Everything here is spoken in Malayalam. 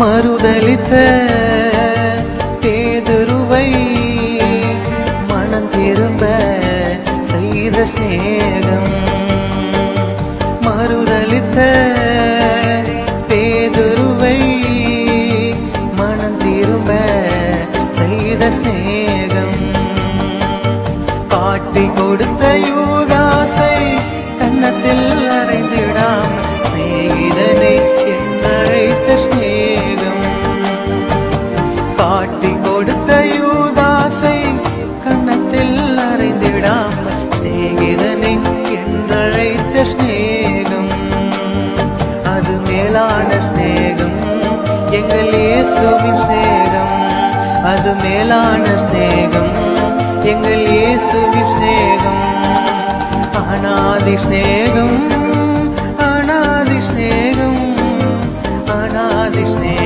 மறுதளித்த தேதுருவை மனம் திரும்ப செய்த ஸ்நேகம் மறுதளித்த தேதுருவை மனம் திரும்ப செய்த ஸ்நேகம் காட்டி கொடுத்த കാട്ടിക്കൊടുത്ത യൂദാസൈ കണ്ണത്തിൽ അറിഞ്ഞിടാം സ്നേഹിതനെ എന്നഴയിച്ച സ്നേഹം. അത് മേലാണ് സ്നേഹം. എങ്കിൽ യേശുവിൻ സ്നേഹം. അത് മേലാണ് സ്നേഹം. എങ്കിൽ യേശുവിൻ സ്നേഹം. അനാദി സ്നേഹം. അനാദി സ്നേഹം. അനാദി സ്നേഹം.